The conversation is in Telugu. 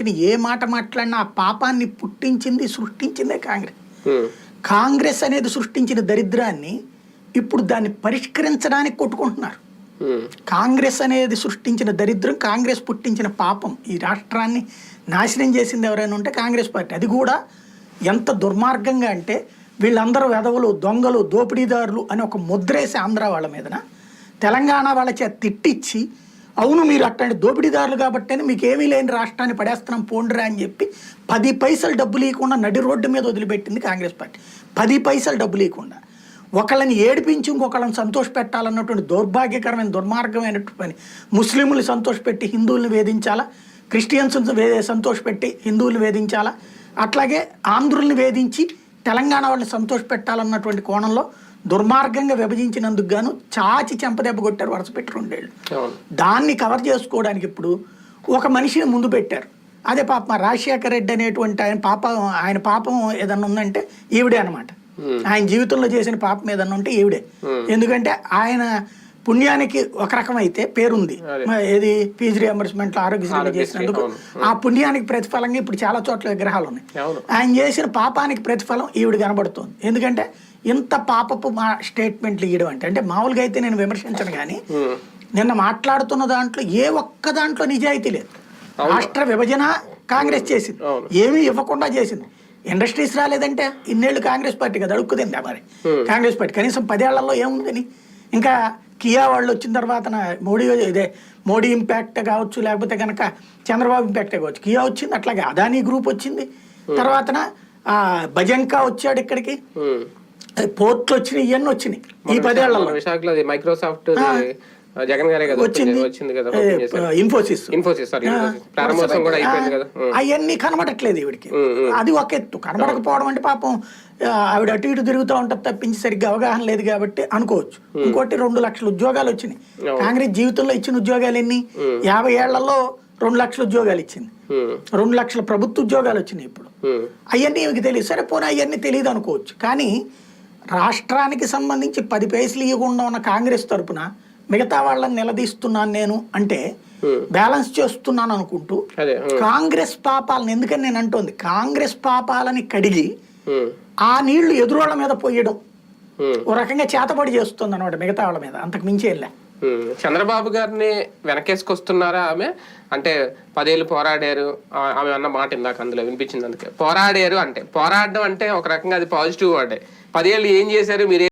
ఏ మాట మాట్లాడినా ఆ పాపాన్ని పుట్టించింది సృష్టించిందే కాంగ్రెస్. కాంగ్రెస్ అనేది సృష్టించిన దరిద్రాన్ని ఇప్పుడు దాన్ని పరిష్కరించడానికి కొట్టుకుంటున్నారు. కాంగ్రెస్ అనేది సృష్టించిన దరిద్రం కాంగ్రెస్ పుట్టించిన పాపం. ఈ రాష్ట్రాన్ని నాశనం చేసింది ఎవరైనా ఉంటే కాంగ్రెస్ పార్టీ. అది కూడా ఎంత దుర్మార్గంగా అంటే వీళ్ళందరూ వెధవలు దొంగలు దోపిడీదారులు అని ఒక ముద్రేసి ఆంధ్ర వాళ్ళ మీదన తెలంగాణ వాళ్ళ చేత తిట్టిచ్చి అవును మీరు అట్లాంటి దోపిడీదారులు కాబట్టి మీకు ఏమీ లేని రాష్ట్రాన్ని పడేస్తున్నాం పోండిరా అని చెప్పి పది పైసలు డబ్బులు ఇవ్వకుండా నడి రోడ్డు మీద వదిలిపెట్టింది కాంగ్రెస్ పార్టీ. పది పైసలు డబ్బులు ఇవ్వకుండా. ఒకళ్ళని ఏడిపించి ఇంకొకళ్ళని సంతోష పెట్టాలన్నటువంటి దౌర్భాగ్యకరమైన దుర్మార్గమైనటువంటి పని. ముస్లింలు సంతోషపెట్టి హిందువులను వేధించాలా? క్రిస్టియన్స్ సంతోషపెట్టి హిందువులు వేధించాలా? అట్లాగే ఆంధ్రుల్ని వేధించి తెలంగాణ వాళ్ళని సంతోష పెట్టాలన్నటువంటి కోణంలో దుర్మార్గంగా విభజించినందుకు గాను చాచి చెంపదెబ్బ కొట్టారు వరుస పెట్టి రెండేళ్ళు. దాన్ని కవర్ చేసుకోవడానికి ఇప్పుడు ఒక మనిషిని ముందు పెట్టారు. అదే పాప రాజశేఖర రెడ్డి అనేటువంటి ఆయన పాపం ఆయన పాపం ఏదన్నా ఉందంటే ఈవిడే అనమాట ఆయన జీవితంలో చేసిన పాపం ఏదన్నా ఉంటే ఈవిడే. ఎందుకంటే ఆయన పుణ్యానికి ఒక రకం అయితే పేరుంది ఏది ఫీజు రియంబర్స్మెంట్ ఆరోగ్యశ్రీ చేసినందుకు. ఆ పుణ్యానికి ప్రతిఫలంగా ఇప్పుడు చాలా చోట్ల విగ్రహాలు ఉన్నాయి. ఆయన చేసిన పాపానికి ప్రతిఫలం ఈవిడ కనబడుతోంది. ఎందుకంటే ఇంత పాపపు మా స్టేట్మెంట్లు ఇవ్వడం అంటే అంటే మామూలుగా అయితే నేను విమర్శించను కానీ నిన్న మాట్లాడుతున్న దాంట్లో ఏ ఒక్క దాంట్లో నిజాయితీ లేదు. రాష్ట్ర విభజన కాంగ్రెస్ చేసింది. ఏమీ ఇవ్వకుండా చేసింది. ఇండస్ట్రీస్ రాలేదంటే ఇన్నేళ్ళు కాంగ్రెస్ పార్టీ కదా అడుక్కుదిందా మరి? కాంగ్రెస్ పార్టీ కనీసం పదేళ్ళలో ఏముందని ఇంకా కియా వాళ్ళు వచ్చిన తర్వాత మోడీ ఇదే మోడీ ఇంపాక్ట్ కావచ్చు లేకపోతే కనుక చంద్రబాబు ఇంపాక్ట్ కావచ్చు. కియా వచ్చింది అట్లాగే అదానీ గ్రూప్ వచ్చింది. తర్వాతన ఆ, బజంకా వచ్చాడు ఇక్కడికి. పోర్ట్లు వచ్చినాయి ఇవన్నీ వచ్చినాయి. ఈ పదేళ్ళలో. విశాఖలో మైక్రోసాఫ్ట్ జగన్ గారే కదా వచ్చింది. కదా. ఇన్ఫోసిస్ ఇన్ఫోసిస్ సారీ ప్రారంభోత్సవం కూడా అయిపోయింది కదా. అవన్నీ కనబడట్లేదు ఈవిడికి అది ఒక ఎత్తు. కనబడకపోవడం అంటే పాపం ఆవిడ అటు ఇటు తిరుగుతూ ఉంటుంది తప్పించి సరిగ్గా అవగాహన లేదు కాబట్టి అనుకోవచ్చు. ఇంకోటి రెండు లక్షల ఉద్యోగాలు వచ్చినాయి. కాంగ్రెస్ జీవితంలో ఇచ్చిన ఉద్యోగాలు ఎన్ని? యాభై ఏళ్ళలో రెండు లక్షల ఉద్యోగాలు ఇచ్చింది. రెండు లక్షల ప్రభుత్వ ఉద్యోగాలు వచ్చినాయి ఇప్పుడు. అవన్నీ తెలియదు. సరే పోనీ అవన్నీ తెలియదు అనుకోవచ్చు. కానీ రాష్ట్రానికి సంబంధించి పది పైసలు ఇవ్వకుండా ఉన్న కాంగ్రెస్ తరపున మిగతా వాళ్ళని నిలదీస్తున్నాను నేను అంటే బ్యాలెన్స్ చేస్తున్నాను అనుకుంటూ ఉమ్, కాంగ్రెస్ పాపాలను ఎందుకని నేను అంటోంది? కాంగ్రెస్ పాపాలని కడిగి ఉమ్, ఆ నీళ్ళు ఎదురోళ్ళ మీద పోయడం. ఓ రకంగా చేతబడి చేస్తుంది అనమాట మిగతా వాళ్ళ మీద. అంతకు మించి వెళ్ళా చంద్రబాబు గారిని వెనకేసుకొస్తున్నారా ఆమె? అంటే పదేళ్ళు పోరాడారు ఆమె అన్న మాట ఇందాక అందులో వినిపించింది అందుకే. పోరాడారు అంటే పోరాడడం అంటే ఒక రకంగా అది పాజిటివ్ వర్డే. పదేళ్ళు ఏం చేశారు మీరు